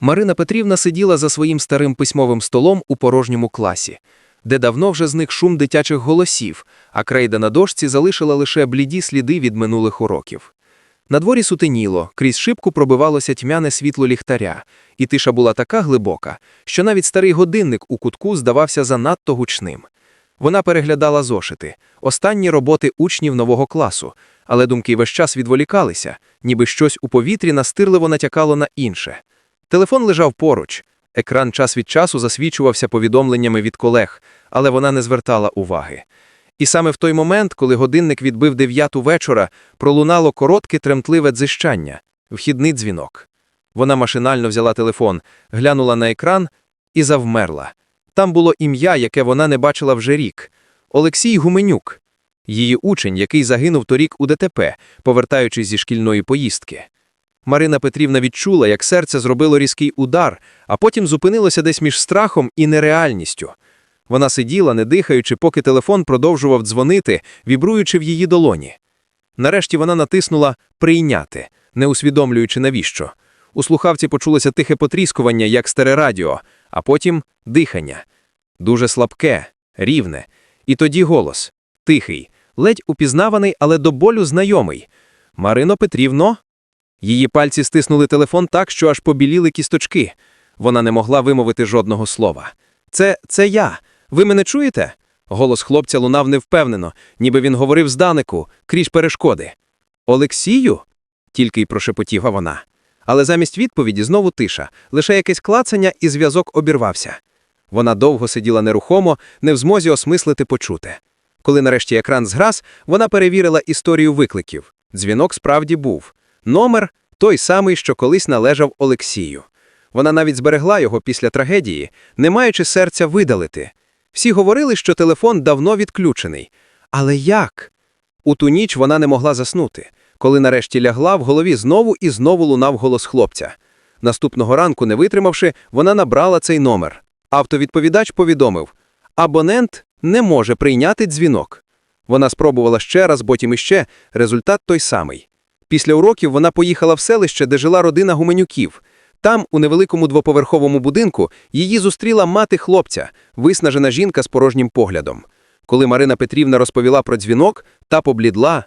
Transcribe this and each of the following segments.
Марина Петрівна сиділа за своїм старим письмовим столом у порожньому класі, де давно вже зник шум дитячих голосів, а крейда на дошці залишила лише бліді сліди від минулих уроків. На дворі сутеніло, крізь шибку пробивалося тьмяне світло ліхтаря, і тиша була така глибока, що навіть старий годинник у кутку здавався занадто гучним. Вона переглядала зошити, останні роботи учнів нового класу, але думки весь час відволікалися, ніби щось у повітрі настирливо натякало на інше. Телефон лежав поруч. Екран час від часу засвічувався повідомленнями від колег, але вона не звертала уваги. І саме в той момент, коли годинник відбив дев'яту вечора, пролунало коротке тремтливе дзищання, вхідний дзвінок. Вона машинально взяла телефон, глянула на екран і завмерла. Там було ім'я, яке вона не бачила вже рік Олексій Гуменюк, її учень, який загинув торік у ДТП, повертаючись зі шкільної поїздки. Марина Петрівна відчула, як серце зробило різкий удар, а потім зупинилося десь між страхом і нереальністю. Вона сиділа, не дихаючи, поки телефон продовжував дзвонити, вібруючи в її долоні. Нарешті вона натиснула Прийняти, не усвідомлюючи навіщо. У слухавці почулося тихе потріскування, як старе радіо, а потім дихання. Дуже слабке, рівне. І тоді голос тихий, ледь упізнаваний, але до болю знайомий. Марино Петрівно? Її пальці стиснули телефон так, що аж побіліли кісточки. Вона не могла вимовити жодного слова. Це це я. Ви мене чуєте? Голос хлопця лунав невпевнено, ніби він говорив здалеку, крізь перешкоди. Олексію? тільки й прошепотіла вона. Але замість відповіді знову тиша, лише якесь клацання, і зв'язок обірвався. Вона довго сиділа нерухомо, не в змозі осмислити почуте. Коли нарешті екран зграс, вона перевірила історію викликів. Дзвінок справді був. Номер той самий, що колись належав Олексію. Вона навіть зберегла його після трагедії, не маючи серця видалити. Всі говорили, що телефон давно відключений. Але як? У ту ніч вона не могла заснути. Коли нарешті лягла, в голові знову і знову лунав голос хлопця. Наступного ранку, не витримавши, вона набрала цей номер. Автовідповідач повідомив: абонент не може прийняти дзвінок. Вона спробувала ще раз, потім іще, результат той самий. Після уроків вона поїхала в селище, де жила родина гуменюків. Там, у невеликому двоповерховому будинку, її зустріла мати хлопця, виснажена жінка з порожнім поглядом. Коли Марина Петрівна розповіла про дзвінок, та поблідла.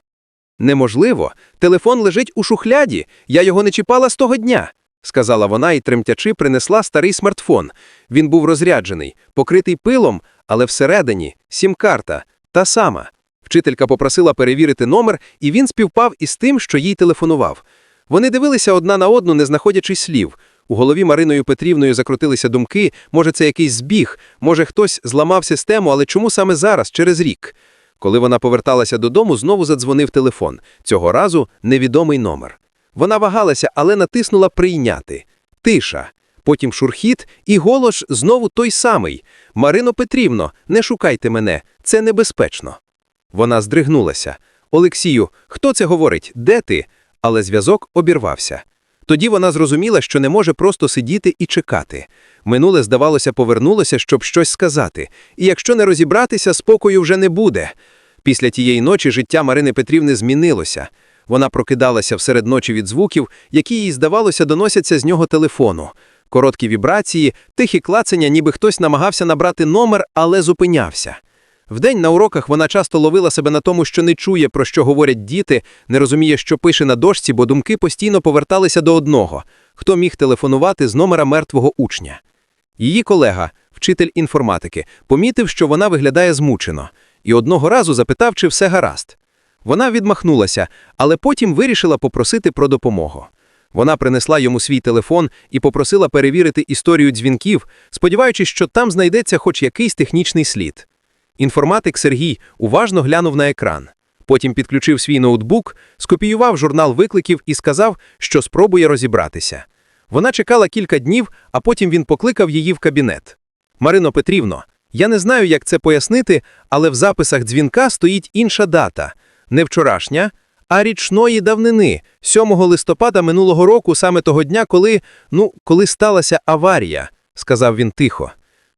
Неможливо, телефон лежить у шухляді, я його не чіпала з того дня, сказала вона і тремтячи принесла старий смартфон. Він був розряджений, покритий пилом, але всередині сім-карта, та сама. Вчителька попросила перевірити номер, і він співпав із тим, що їй телефонував. Вони дивилися одна на одну, не знаходячи слів. У голові Мариною Петрівною закрутилися думки, може, це якийсь збіг, може, хтось зламав систему, але чому саме зараз, через рік? Коли вона поверталася додому, знову задзвонив телефон. Цього разу невідомий номер. Вона вагалася, але натиснула Прийняти. Тиша. Потім шурхіт, і голос знову той самий. Марино Петрівно, не шукайте мене, це небезпечно. Вона здригнулася. Олексію, хто це говорить? Де ти? Але зв'язок обірвався. Тоді вона зрозуміла, що не може просто сидіти і чекати. Минуле, здавалося, повернулося, щоб щось сказати. І якщо не розібратися, спокою вже не буде. Після тієї ночі життя Марини Петрівни змінилося. Вона прокидалася всеред ночі від звуків, які їй, здавалося, доносяться з нього телефону. Короткі вібрації, тихі клацання, ніби хтось намагався набрати номер, але зупинявся. Вдень на уроках вона часто ловила себе на тому, що не чує, про що говорять діти, не розуміє, що пише на дошці, бо думки постійно поверталися до одного хто міг телефонувати з номера мертвого учня. Її колега, вчитель інформатики, помітив, що вона виглядає змучено, і одного разу запитав, чи все гаразд. Вона відмахнулася, але потім вирішила попросити про допомогу. Вона принесла йому свій телефон і попросила перевірити історію дзвінків, сподіваючись, що там знайдеться хоч якийсь технічний слід. Інформатик Сергій уважно глянув на екран. Потім підключив свій ноутбук, скопіював журнал викликів і сказав, що спробує розібратися. Вона чекала кілька днів, а потім він покликав її в кабінет. Марино Петрівно, я не знаю, як це пояснити, але в записах дзвінка стоїть інша дата не вчорашня, а річної давнини, 7 листопада минулого року, саме того дня, коли, ну, коли сталася аварія, сказав він тихо.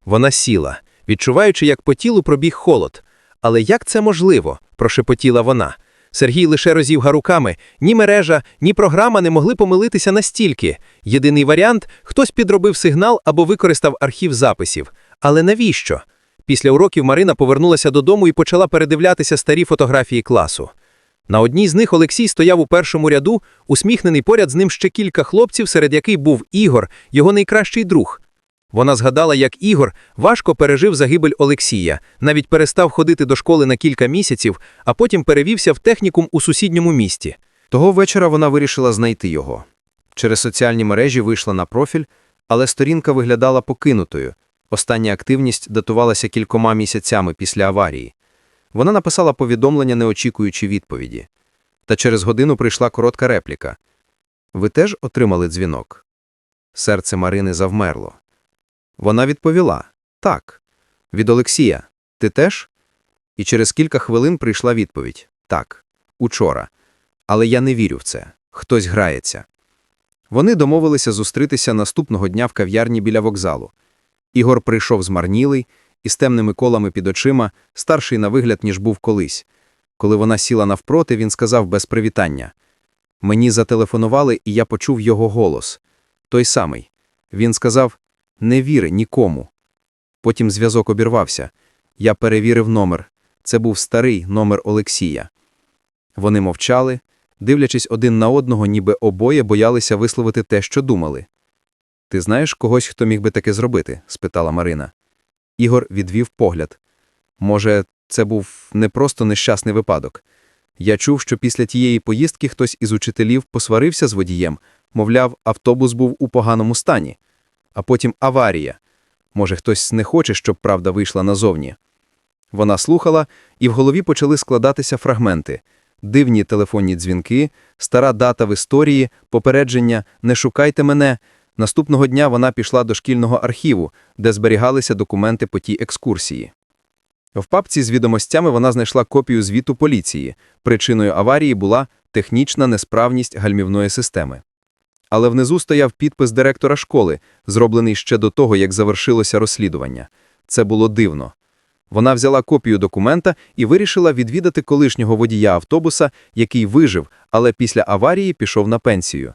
Вона сіла відчуваючи, як по тілу пробіг холод. Але як це можливо? прошепотіла вона. Сергій лише розівга руками. Ні мережа, ні програма не могли помилитися настільки. Єдиний варіант хтось підробив сигнал або використав архів записів. Але навіщо? Після уроків Марина повернулася додому і почала передивлятися старі фотографії класу. На одній з них Олексій стояв у першому ряду, усміхнений поряд з ним ще кілька хлопців, серед яких був Ігор, його найкращий друг. Вона згадала, як Ігор важко пережив загибель Олексія, навіть перестав ходити до школи на кілька місяців, а потім перевівся в технікум у сусідньому місті. Того вечора вона вирішила знайти його. Через соціальні мережі вийшла на профіль, але сторінка виглядала покинутою. Остання активність датувалася кількома місяцями після аварії. Вона написала повідомлення, не очікуючи відповіді. Та через годину прийшла коротка репліка. Ви теж отримали дзвінок? Серце Марини завмерло. Вона відповіла Так. Від Олексія. Ти теж? І через кілька хвилин прийшла відповідь Так, учора. Але я не вірю в це. Хтось грається. Вони домовилися зустрітися наступного дня в кав'ярні біля вокзалу. Ігор прийшов змарнілий, із темними колами під очима, старший на вигляд, ніж був колись. Коли вона сіла навпроти, він сказав без привітання. Мені зателефонували, і я почув його голос. Той самий. Він сказав «Не віри нікому». Потім зв'язок обірвався. Я перевірив номер. Це був старий номер Олексія. Вони мовчали, дивлячись один на одного, ніби обоє боялися висловити те, що думали. Ти знаєш когось, хто міг би таке зробити? спитала Марина. Ігор відвів погляд. Може, це був не просто нещасний випадок. Я чув, що після тієї поїздки хтось із учителів посварився з водієм, мовляв, автобус був у поганому стані. А потім аварія. Може, хтось не хоче, щоб правда вийшла назовні. Вона слухала, і в голові почали складатися фрагменти. Дивні телефонні дзвінки, стара дата в історії, попередження «Не шукайте мене». Наступного дня вона пішла до шкільного архіву, де зберігалися документи по тій екскурсії. В папці з відомостями вона знайшла копію звіту поліції. Причиною аварії була технічна несправність гальмівної системи. Але внизу стояв підпис директора школи, зроблений ще до того, як завершилося розслідування. Це було дивно. Вона взяла копію документа і вирішила відвідати колишнього водія автобуса, який вижив, але після аварії пішов на пенсію.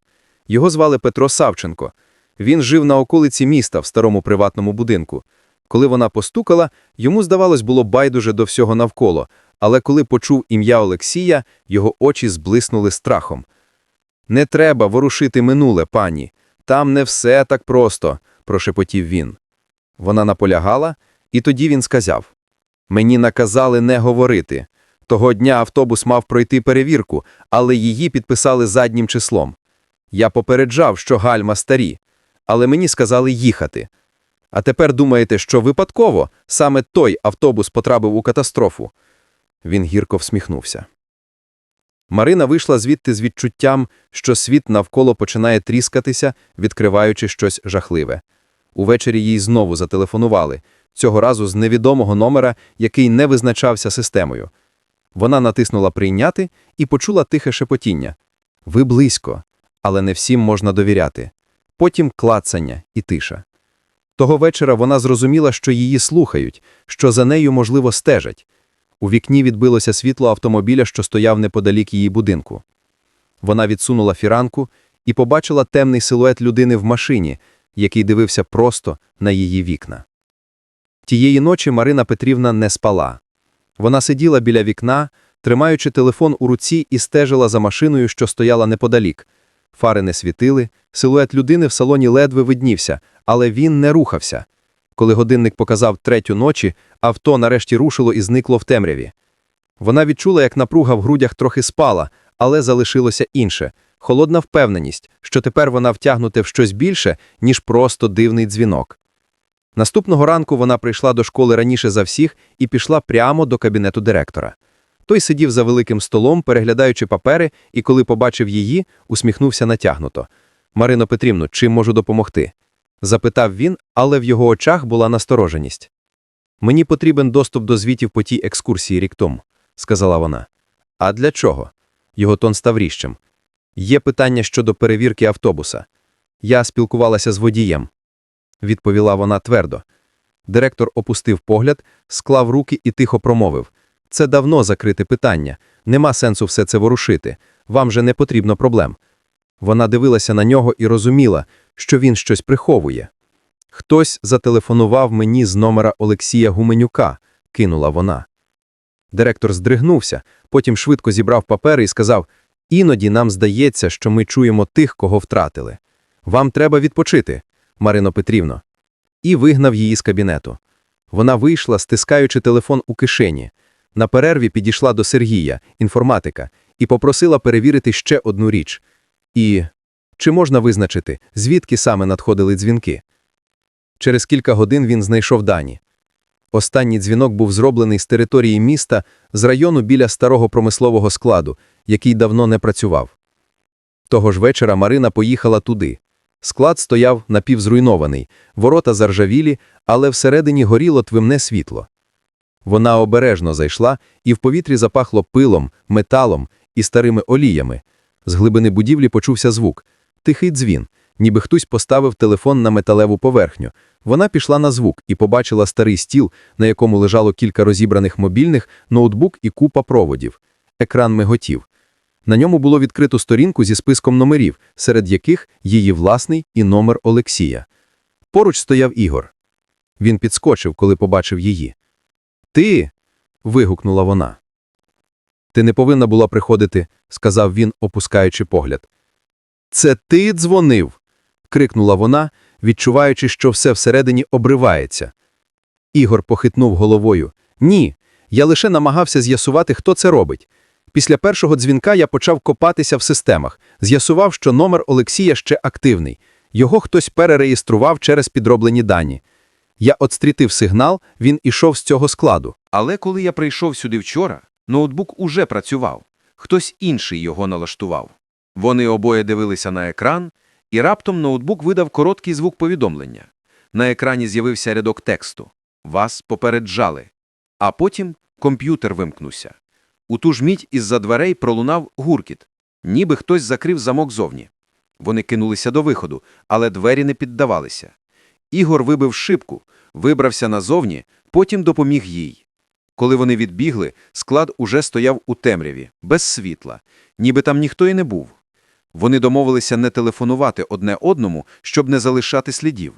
Його звали Петро Савченко. Він жив на околиці міста в старому приватному будинку. Коли вона постукала, йому, здавалось, було байдуже до всього навколо, але коли почув ім'я Олексія, його очі зблиснули страхом. Не треба ворушити минуле, пані. Там не все так просто, прошепотів він. Вона наполягала, і тоді він сказав: Мені наказали не говорити. Того дня автобус мав пройти перевірку, але її підписали заднім числом. Я попереджав, що гальма старі, але мені сказали їхати. А тепер думаєте, що випадково саме той автобус потрапив у катастрофу? Він гірко всміхнувся. Марина вийшла звідти з відчуттям, що світ навколо починає тріскатися, відкриваючи щось жахливе. Увечері їй знову зателефонували, цього разу з невідомого номера, який не визначався системою. Вона натиснула прийняти і почула тихе шепотіння. Ви близько, але не всім можна довіряти. Потім клацання і тиша. Того вечора вона зрозуміла, що її слухають, що за нею, можливо, стежать. У вікні відбилося світло автомобіля, що стояв неподалік її будинку. Вона відсунула фіранку і побачила темний силует людини в машині, який дивився просто на її вікна. Тієї ночі Марина Петрівна не спала. Вона сиділа біля вікна, тримаючи телефон у руці і стежила за машиною, що стояла неподалік. Фари не світили, силует людини в салоні ледве виднівся, але він не рухався. Коли годинник показав третю ночі, авто нарешті рушило і зникло в темряві. Вона відчула, як напруга в грудях трохи спала, але залишилося інше холодна впевненість, що тепер вона втягнуте в щось більше, ніж просто дивний дзвінок. Наступного ранку вона прийшла до школи раніше за всіх і пішла прямо до кабінету директора. Той сидів за великим столом, переглядаючи папери, і коли побачив її, усміхнувся натягнуто. Марино Петрівно, чим можу допомогти? запитав він, але в його очах була настороженість. Мені потрібен доступ до звітів по тій екскурсії рік тому, сказала вона. А для чого? Його тон став ріжчим. Є питання щодо перевірки автобуса. Я спілкувалася з водієм, відповіла вона твердо. Директор опустив погляд, склав руки і тихо промовив: Це давно закрите питання. Нема сенсу все це ворушити. Вам же не потрібно проблем. Вона дивилася на нього і розуміла, що він щось приховує. Хтось зателефонував мені з номера Олексія Гуменюка, кинула вона. Директор здригнувся, потім швидко зібрав папери і сказав: Іноді нам здається, що ми чуємо тих, кого втратили. Вам треба відпочити, Марино Петрівно. І вигнав її з кабінету. Вона вийшла, стискаючи телефон у кишені. На перерві підійшла до Сергія, інформатика, і попросила перевірити ще одну річ. І чи можна визначити, звідки саме надходили дзвінки? Через кілька годин він знайшов дані. Останній дзвінок був зроблений з території міста, з району біля старого промислового складу, який давно не працював. Того ж вечора Марина поїхала туди. Склад стояв напівзруйнований, ворота заржавілі, але всередині горіло твимне світло. Вона обережно зайшла, і в повітрі запахло пилом, металом і старими оліями. З глибини будівлі почувся звук тихий дзвін, ніби хтось поставив телефон на металеву поверхню. Вона пішла на звук і побачила старий стіл, на якому лежало кілька розібраних мобільних, ноутбук і купа проводів. Екран миготів. На ньому було відкрито сторінку зі списком номерів, серед яких її власний і номер Олексія. Поруч стояв Ігор. Він підскочив, коли побачив її. Ти. вигукнула вона. Ти не повинна була приходити, сказав він, опускаючи погляд. Це ти дзвонив. Крикнула вона, відчуваючи, що все всередині обривається. Ігор похитнув головою. Ні, я лише намагався з'ясувати, хто це робить. Після першого дзвінка я почав копатися в системах, з'ясував, що номер Олексія ще активний. Його хтось перереєстрував через підроблені дані. Я отстрітив сигнал, він ішов з цього складу. Але коли я прийшов сюди вчора, ноутбук уже працював. Хтось інший його налаштував. Вони обоє дивилися на екран, і раптом ноутбук видав короткий звук повідомлення. На екрані з'явився рядок тексту. Вас попереджали. А потім комп'ютер вимкнувся. У ту ж мить із-за дверей пролунав гуркіт, ніби хтось закрив замок зовні. Вони кинулися до виходу, але двері не піддавалися. Ігор вибив шибку, вибрався назовні, потім допоміг їй. Коли вони відбігли, склад уже стояв у темряві, без світла, ніби там ніхто і не був. Вони домовилися не телефонувати одне одному, щоб не залишати слідів.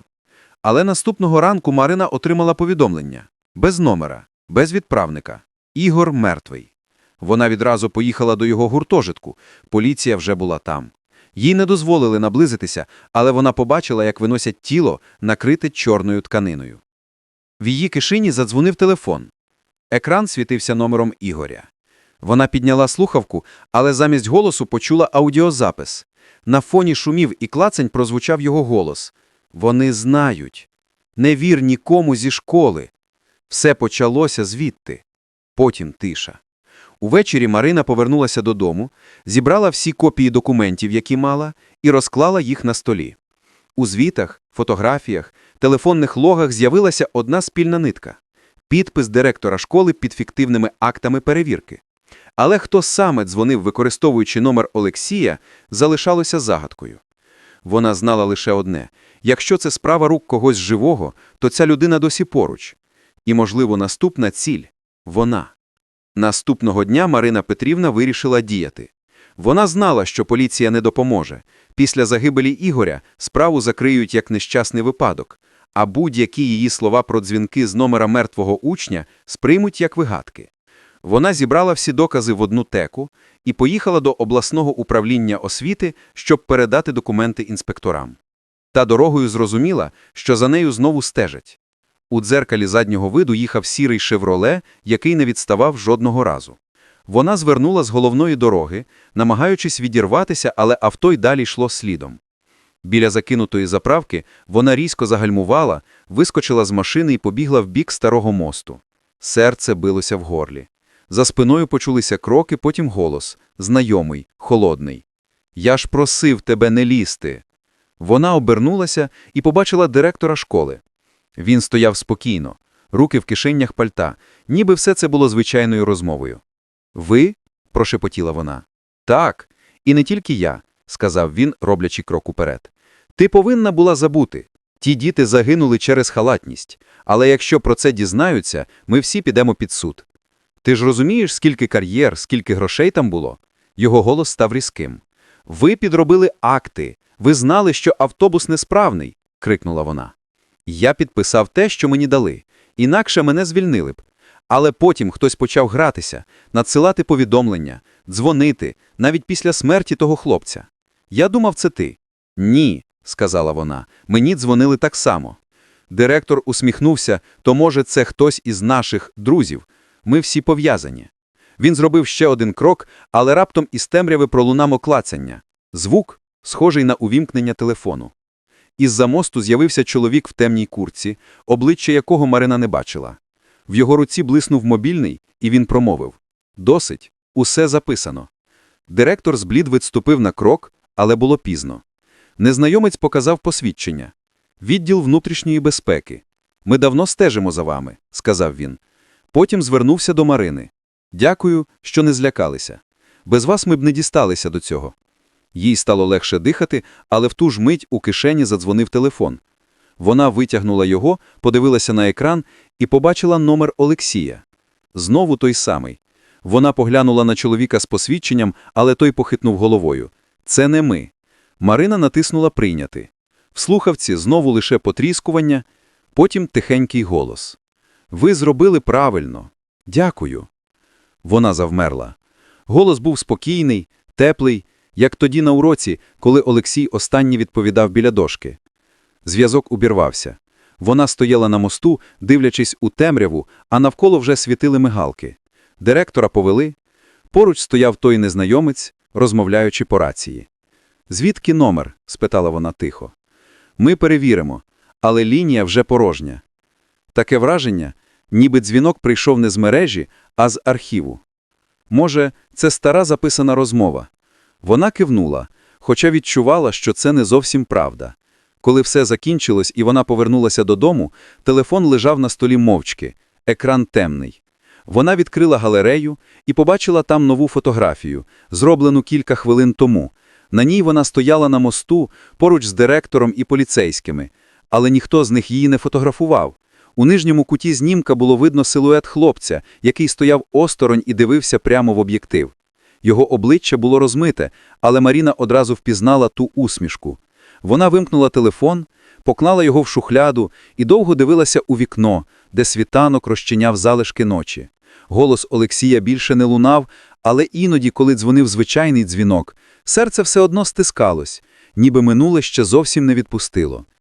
Але наступного ранку Марина отримала повідомлення. Без номера, без відправника. Ігор мертвий. Вона відразу поїхала до його гуртожитку. Поліція вже була там. Їй не дозволили наблизитися, але вона побачила, як виносять тіло, накрите чорною тканиною. В її кишені задзвонив телефон. Екран світився номером Ігоря. Вона підняла слухавку, але замість голосу почула аудіозапис. На фоні шумів і клацань прозвучав його голос. Вони знають. Не вір нікому зі школи. Все почалося звідти. Потім тиша. Увечері Марина повернулася додому, зібрала всі копії документів, які мала, і розклала їх на столі. У звітах, фотографіях, телефонних логах з'явилася одна спільна нитка – підпис директора школи під фіктивними актами перевірки. Але хто саме дзвонив, використовуючи номер Олексія, залишалося загадкою. Вона знала лише одне – якщо це справа рук когось живого, то ця людина досі поруч. І, можливо, наступна ціль – вона. Наступного дня Марина Петрівна вирішила діяти. Вона знала, що поліція не допоможе. Після загибелі Ігоря справу закриють як нещасний випадок, а будь-які її слова про дзвінки з номера мертвого учня сприймуть як вигадки. Вона зібрала всі докази в одну теку і поїхала до обласного управління освіти, щоб передати документи інспекторам. Та дорогою зрозуміла, що за нею знову стежать. У дзеркалі заднього виду їхав сірий «Шевроле», який не відставав жодного разу. Вона звернула з головної дороги, намагаючись відірватися, але авто й далі йшло слідом. Біля закинутої заправки вона різко загальмувала, вискочила з машини і побігла в бік старого мосту. Серце билося в горлі. За спиною почулися кроки, потім голос, знайомий, холодний. «Я ж просив тебе не лізти!» Вона обернулася і побачила директора школи. Він стояв спокійно, руки в кишенях пальта, ніби все це було звичайною розмовою. «Ви?» – прошепотіла вона. «Так, і не тільки я», – сказав він, роблячи крок уперед. «Ти повинна була забути. Ті діти загинули через халатність. Але якщо про це дізнаються, ми всі підемо під суд. Ти ж розумієш, скільки кар'єр, скільки грошей там було? Його голос став різким. Ви підробили акти. Ви знали, що автобус несправний, крикнула вона. Я підписав те, що мені дали. Інакше мене звільнили б. Але потім хтось почав гратися, надсилати повідомлення, дзвонити, навіть після смерті того хлопця. Я думав, це ти. Ні, сказала вона, мені дзвонили так само. Директор усміхнувся, то, може, це хтось із наших друзів. Ми всі пов'язані. Він зробив ще один крок, але раптом із темряви пролунало клацання. Звук, схожий на увімкнення телефону. Із-за мосту з'явився чоловік в темній куртці, обличчя якого Марина не бачила. В його руці блиснув мобільний, і він промовив. Досить, усе записано. Директор зблід відступив на крок, але було пізно. Незнайомець показав посвідчення. Відділ внутрішньої безпеки. Ми давно стежимо за вами, сказав він. Потім звернувся до Марини. Дякую, що не злякалися. Без вас ми б не дісталися до цього. Їй стало легше дихати, але в ту ж мить у кишені задзвонив телефон. Вона витягнула його, подивилася на екран і побачила номер Олексія. Знову той самий. Вона поглянула на чоловіка з посвідченням, але той похитнув головою. Це не ми. Марина натиснула «Прийняти». В слухавці знову лише потріскування, потім тихенький голос. Ви зробили правильно. Дякую. Вона завмерла. Голос був спокійний, теплий, як тоді на уроці, коли Олексій останній відповідав біля дошки. Зв'язок убірвався. Вона стояла на мосту, дивлячись у темряву, а навколо вже світили мигалки. Директора повели. Поруч стояв той незнайомець, розмовляючи по рації. «Звідки номер?» – спитала вона тихо. «Ми перевіримо, але лінія вже порожня». Таке враження, ніби дзвінок прийшов не з мережі, а з архіву. Може, це стара записана розмова. Вона кивнула, хоча відчувала, що це не зовсім правда. Коли все закінчилось і вона повернулася додому, телефон лежав на столі мовчки, екран темний. Вона відкрила галерею і побачила там нову фотографію, зроблену кілька хвилин тому. На ній вона стояла на мосту поруч з директором і поліцейськими, але ніхто з них її не фотографував. У нижньому куті знімка було видно силует хлопця, який стояв осторонь і дивився прямо в об'єктив. Його обличчя було розмите, але Маріна одразу впізнала ту усмішку. Вона вимкнула телефон, поклала його в шухляду і довго дивилася у вікно, де світанок розчиняв залишки ночі. Голос Олексія більше не лунав, але іноді, коли дзвонив звичайний дзвінок, серце все одно стискалось, ніби минуле ще зовсім не відпустило.